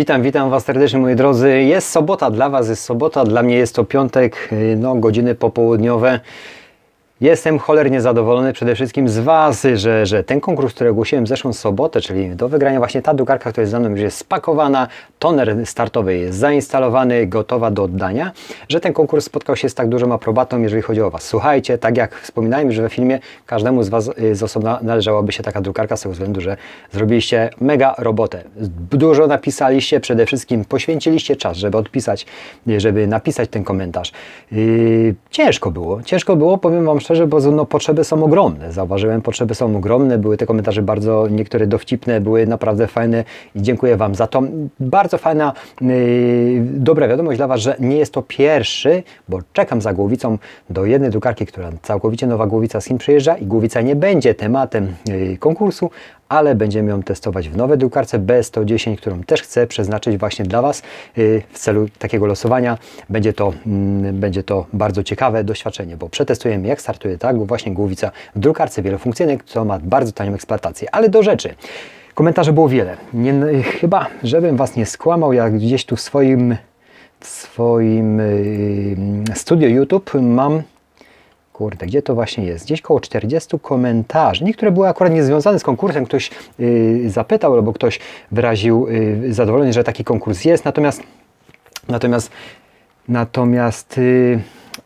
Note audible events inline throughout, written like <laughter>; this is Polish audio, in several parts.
Witam, witam Was serdecznie moi drodzy. Jest sobota, dla Was jest sobota, dla mnie jest to piątek, yy, no godziny popołudniowe. Jestem cholernie zadowolony przede wszystkim z Was, że, że ten konkurs, który ogłosiłem zeszłą sobotę, czyli do wygrania właśnie ta drukarka, która jest za mną już jest spakowana, toner startowy jest zainstalowany, gotowa do oddania, że ten konkurs spotkał się z tak dużą aprobatą, jeżeli chodzi o Was. Słuchajcie, tak jak wspominałem już we filmie, każdemu z Was y, z osobna należałaby się taka drukarka z tego względu, że zrobiliście mega robotę. Dużo napisaliście, przede wszystkim poświęciliście czas, żeby odpisać, y, żeby napisać ten komentarz. Yy, ciężko było, ciężko było, powiem Wam bo no, potrzeby są ogromne. Zauważyłem, potrzeby są ogromne, były te komentarze bardzo, niektóre dowcipne, były naprawdę fajne i dziękuję Wam za to. Bardzo fajna, yy, dobra wiadomość dla Was, że nie jest to pierwszy, bo czekam za głowicą do jednej drukarki, która całkowicie nowa głowica z Chin przyjeżdża i głowica nie będzie tematem yy, konkursu, ale będziemy ją testować w nowej drukarce B110, którą też chcę przeznaczyć właśnie dla Was yy, w celu takiego losowania. Będzie to, mm, będzie to bardzo ciekawe doświadczenie, bo przetestujemy jak startuje ta właśnie głowica w drukarce wielofunkcyjnej, która ma bardzo tanią eksploatację. Ale do rzeczy. Komentarzy było wiele. Nie, chyba, żebym Was nie skłamał, jak gdzieś tu w swoim, w swoim yy, studio YouTube mam Kurde, gdzie to właśnie jest? Gdzieś koło 40 komentarzy. Niektóre były akurat niezwiązane z konkursem. Ktoś yy, zapytał albo ktoś wyraził yy, zadowolenie, że taki konkurs jest. Natomiast, natomiast, natomiast yy,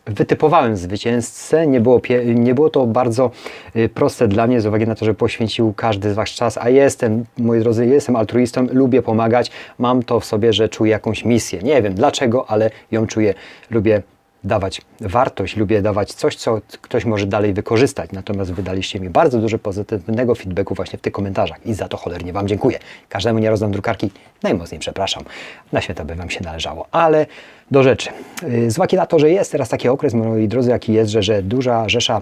wytypowałem zwycięzcę. Nie było, nie było to bardzo y, proste dla mnie z uwagi na to, że poświęcił każdy z Was czas, a jestem, moi drodzy, jestem altruistą, lubię pomagać. Mam to w sobie, że czuję jakąś misję. Nie wiem dlaczego, ale ją czuję. Lubię dawać wartość, lubię dawać coś, co ktoś może dalej wykorzystać. Natomiast wydaliście mi bardzo dużo pozytywnego feedbacku właśnie w tych komentarzach i za to cholernie Wam dziękuję. Każdemu nie rozdam drukarki, najmocniej przepraszam. Na święta by Wam się należało. Ale do rzeczy. Yy, Z uwagi na to, że jest teraz taki okres, moi drodzy, jaki jest, że, że duża rzesza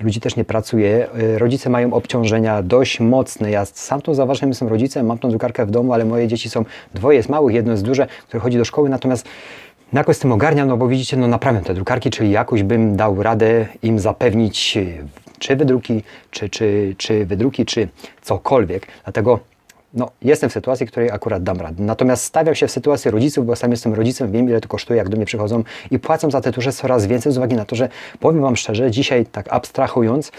ludzi też nie pracuje, yy, rodzice mają obciążenia dość mocne. Ja sam to zauważam, jestem rodzicem, mam tą drukarkę w domu, ale moje dzieci są, dwoje jest małych, jedno jest duże, które chodzi do szkoły, natomiast no jakoś z tym ogarniam, no bo widzicie, no naprawiam te drukarki, czyli jakoś bym dał radę im zapewnić y, czy wydruki, czy, czy, czy wydruki, czy cokolwiek. Dlatego no, jestem w sytuacji, w której akurat dam radę. Natomiast stawiam się w sytuacji rodziców, bo sam jestem rodzicem, wiem ile to kosztuje, jak do mnie przychodzą i płacą za te tusze coraz więcej z uwagi na to, że powiem Wam szczerze, dzisiaj tak abstrahując,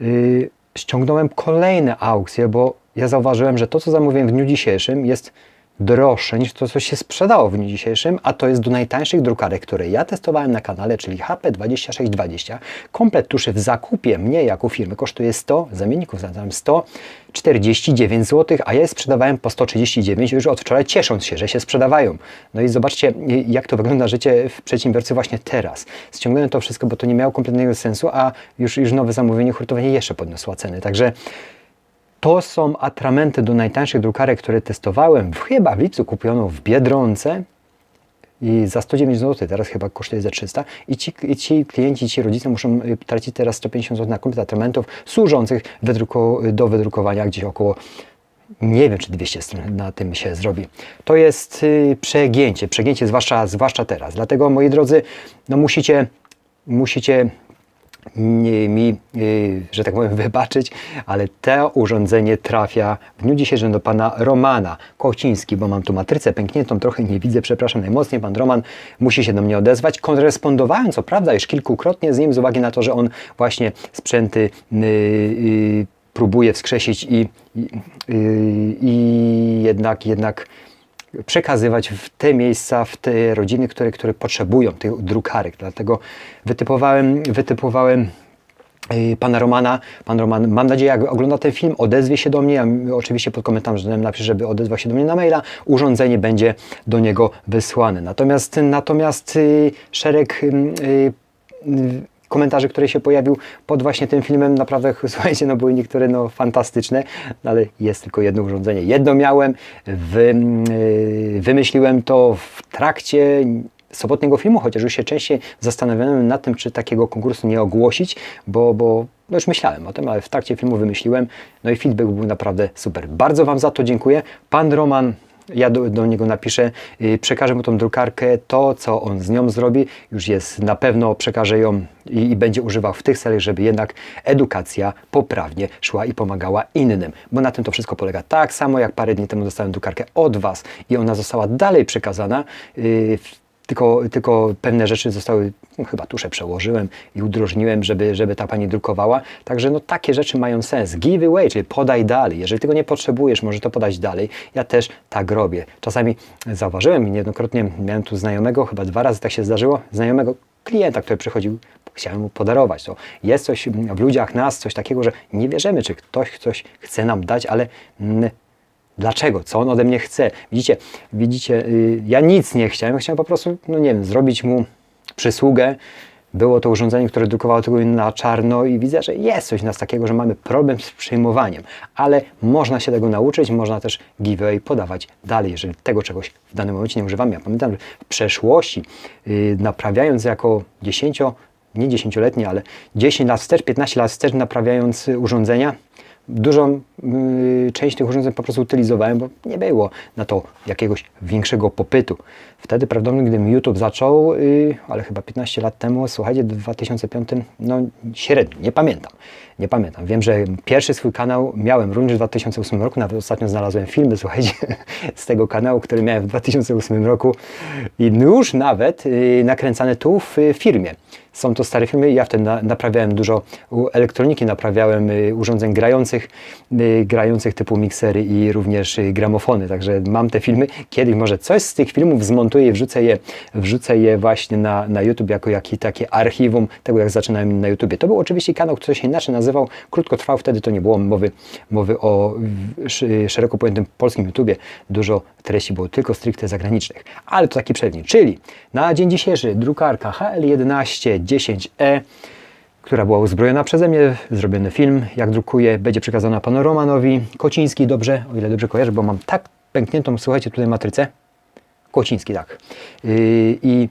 yy, ściągnąłem kolejne aukcje, bo ja zauważyłem, że to, co zamówiłem w dniu dzisiejszym jest droższe niż to, co się sprzedało w dniu dzisiejszym, a to jest do najtańszych drukarek, które ja testowałem na kanale, czyli HP2620. Komplet tuszy w zakupie mnie jako firmy kosztuje 100, zamienników zatem 149 zł, a ja je sprzedawałem po 139 już od wczoraj, ciesząc się, że się sprzedawają. No i zobaczcie, jak to wygląda życie w przedsiębiorcy właśnie teraz. Ściągnąłem to wszystko, bo to nie miało kompletnego sensu, a już, już nowe zamówienie hurtowanie jeszcze podniosło ceny. Także to są atramenty do najtańszych drukarek, które testowałem chyba w lipcu kupiono w Biedronce i za 109 zł, teraz chyba kosztuje za 300 i ci, i ci klienci, ci rodzice muszą y, tracić teraz 150 zł na komplet atramentów służących do wydrukowania gdzieś około nie wiem, czy 200 stron na tym się zrobi. To jest y, przegięcie, przegięcie zwłaszcza, zwłaszcza teraz. Dlatego, moi drodzy, no musicie, musicie mi, y, że tak powiem, <laughs> wybaczyć, ale to urządzenie trafia w dniu dzisiejszym do pana Romana Kociński, bo mam tu matrycę pękniętą, trochę nie widzę, przepraszam najmocniej, pan Roman musi się do mnie odezwać. Korespondowałem, co prawda, już kilkukrotnie z nim, z uwagi na to, że on właśnie sprzęty yy, yy, próbuje wskrzesić i, i, yy, i jednak, jednak przekazywać w te miejsca, w te rodziny, które, które potrzebują tych drukarek. Dlatego wytypowałem, wytypowałem yy, pana Romana. Pan Roman, mam nadzieję, jak ogląda ten film, odezwie się do mnie. Ja oczywiście pod komentarzem napiszę, żeby odezwał się do mnie na maila. Urządzenie będzie do niego wysłane. Natomiast, natomiast yy, szereg yy, komentarzy, które się pojawił pod właśnie tym filmem, naprawdę, <laughs> słuchajcie, no były niektóre no, fantastyczne, no, ale jest tylko jedno urządzenie. Jedno miałem, wy, yy, wymyśliłem to w trakcie sobotniego filmu, chociaż już się częściej zastanawiałem nad tym, czy takiego konkursu nie ogłosić, bo, bo no już myślałem o tym, ale w trakcie filmu wymyśliłem, no i feedback był naprawdę super. Bardzo Wam za to dziękuję. Pan Roman ja do, do niego napiszę, y, przekażę mu tą drukarkę, to co on z nią zrobi, już jest na pewno, przekaże ją i, i będzie używał w tych celach, żeby jednak edukacja poprawnie szła i pomagała innym, bo na tym to wszystko polega. Tak samo jak parę dni temu dostałem drukarkę od Was i ona została dalej przekazana, y, w- tylko, tylko pewne rzeczy zostały, no, chyba tusze przełożyłem i udrożniłem, żeby, żeby ta pani drukowała. Także no, takie rzeczy mają sens. Give away, czyli podaj dalej. Jeżeli tego nie potrzebujesz, może to podać dalej. Ja też tak robię. Czasami zauważyłem i niejednokrotnie miałem tu znajomego, chyba dwa razy tak się zdarzyło, znajomego klienta, który przychodził, chciałem mu podarować. To jest coś w ludziach nas, coś takiego, że nie wierzymy, czy ktoś coś chce nam dać, ale Dlaczego? Co on ode mnie chce? Widzicie, widzicie, y, ja nic nie chciałem, chciałem po prostu, no nie wiem, zrobić mu przysługę. Było to urządzenie, które drukowało tego na czarno i widzę, że jest coś nas takiego, że mamy problem z przyjmowaniem, ale można się tego nauczyć, można też giveaway podawać dalej, jeżeli tego czegoś w danym momencie nie używamy. Ja pamiętam, że w przeszłości, yy, naprawiając jako 10, nie 10-letnie, ale 10 lat wstecz, 15 lat wstecz, naprawiając y, urządzenia, dużą y, część tych urządzeń po prostu utylizowałem, bo nie było na to jakiegoś większego popytu. Wtedy prawdopodobnie, gdym YouTube zaczął, y, ale chyba 15 lat temu, słuchajcie, w 2005, no średnio, nie pamiętam. Nie pamiętam. Wiem, że pierwszy swój kanał miałem również w 2008 roku, nawet ostatnio znalazłem filmy, słuchajcie, <laughs> z tego kanału, który miałem w 2008 roku i już nawet y, nakręcane tu w y, firmie. Są to stare filmy. Ja wtedy na, naprawiałem dużo elektroniki, naprawiałem y, urządzeń grających, grających typu miksery i również gramofony. Także mam te filmy. Kiedyś może coś z tych filmów zmontuję i wrzucę je, wrzucę je właśnie na, na YouTube jako jakie takie archiwum tego, jak zaczynałem na YouTubie. To był oczywiście kanał, który się inaczej nazywał. Krótko trwał, wtedy to nie było mowy, mowy o szeroko pojętym polskim YouTubie. Dużo treści było tylko stricte zagranicznych. Ale to taki przedni. Czyli na dzień dzisiejszy drukarka HL11 10E która była uzbrojona przeze mnie, zrobiony film, jak drukuję, będzie przekazana panu Romanowi. Kociński, dobrze, o ile dobrze kojarzę, bo mam tak pękniętą, słuchajcie, tutaj matrycę. Kociński, tak. Yy, I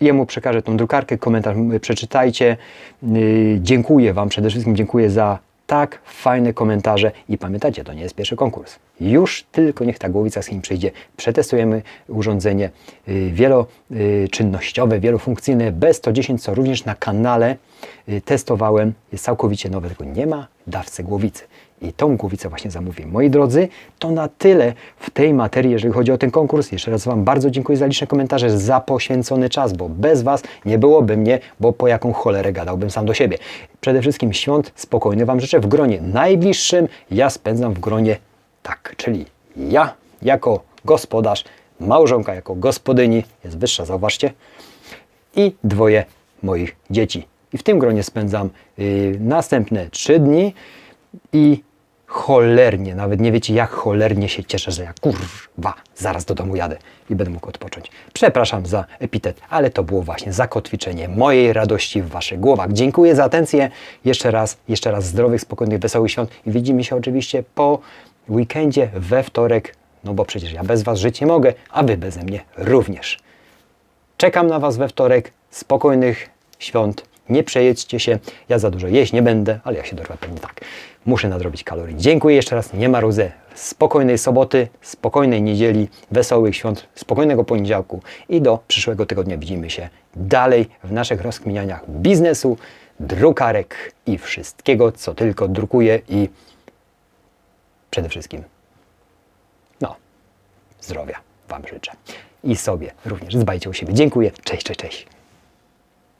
jemu przekażę tą drukarkę, komentarz y, przeczytajcie. Yy, dziękuję Wam, przede wszystkim dziękuję za tak fajne komentarze i pamiętajcie, to nie jest pierwszy konkurs. Już tylko niech ta głowica z nim przyjdzie. Przetestujemy urządzenie y, wieloczynnościowe, wielofunkcyjne B110, co również na kanale y, testowałem. Jest całkowicie nowe, tylko nie ma dawcy głowicy. I tą głowicę właśnie zamówię. Moi drodzy, to na tyle w tej materii, jeżeli chodzi o ten konkurs. Jeszcze raz Wam bardzo dziękuję za liczne komentarze, za poświęcony czas, bo bez Was nie byłoby mnie, bo po jaką cholerę gadałbym sam do siebie. Przede wszystkim świąt spokojny Wam życzę w gronie najbliższym. Ja spędzam w gronie tak, czyli ja jako gospodarz, małżonka jako gospodyni, jest wyższa, zauważcie, i dwoje moich dzieci. I w tym gronie spędzam y, następne trzy dni i cholernie, nawet nie wiecie jak cholernie się cieszę, że ja kurwa zaraz do domu jadę i będę mógł odpocząć. Przepraszam za epitet, ale to było właśnie zakotwiczenie mojej radości w Waszych głowach. Dziękuję za atencję. Jeszcze raz, jeszcze raz zdrowych, spokojnych, wesołych świąt i widzimy się oczywiście po weekendzie we wtorek, no bo przecież ja bez Was żyć nie mogę, a Wy beze mnie również. Czekam na Was we wtorek. Spokojnych świąt. Nie przejedźcie się. Ja za dużo jeść nie będę, ale jak się dorwę, pewnie tak. Muszę nadrobić kalorii. Dziękuję jeszcze raz. Nie marudzę. Spokojnej soboty, spokojnej niedzieli, wesołych świąt, spokojnego poniedziałku i do przyszłego tygodnia widzimy się dalej w naszych rozkminianiach biznesu, drukarek i wszystkiego, co tylko drukuję i przede wszystkim no, zdrowia Wam życzę. I sobie również. Dbajcie o siebie. Dziękuję. Cześć, cześć, cześć.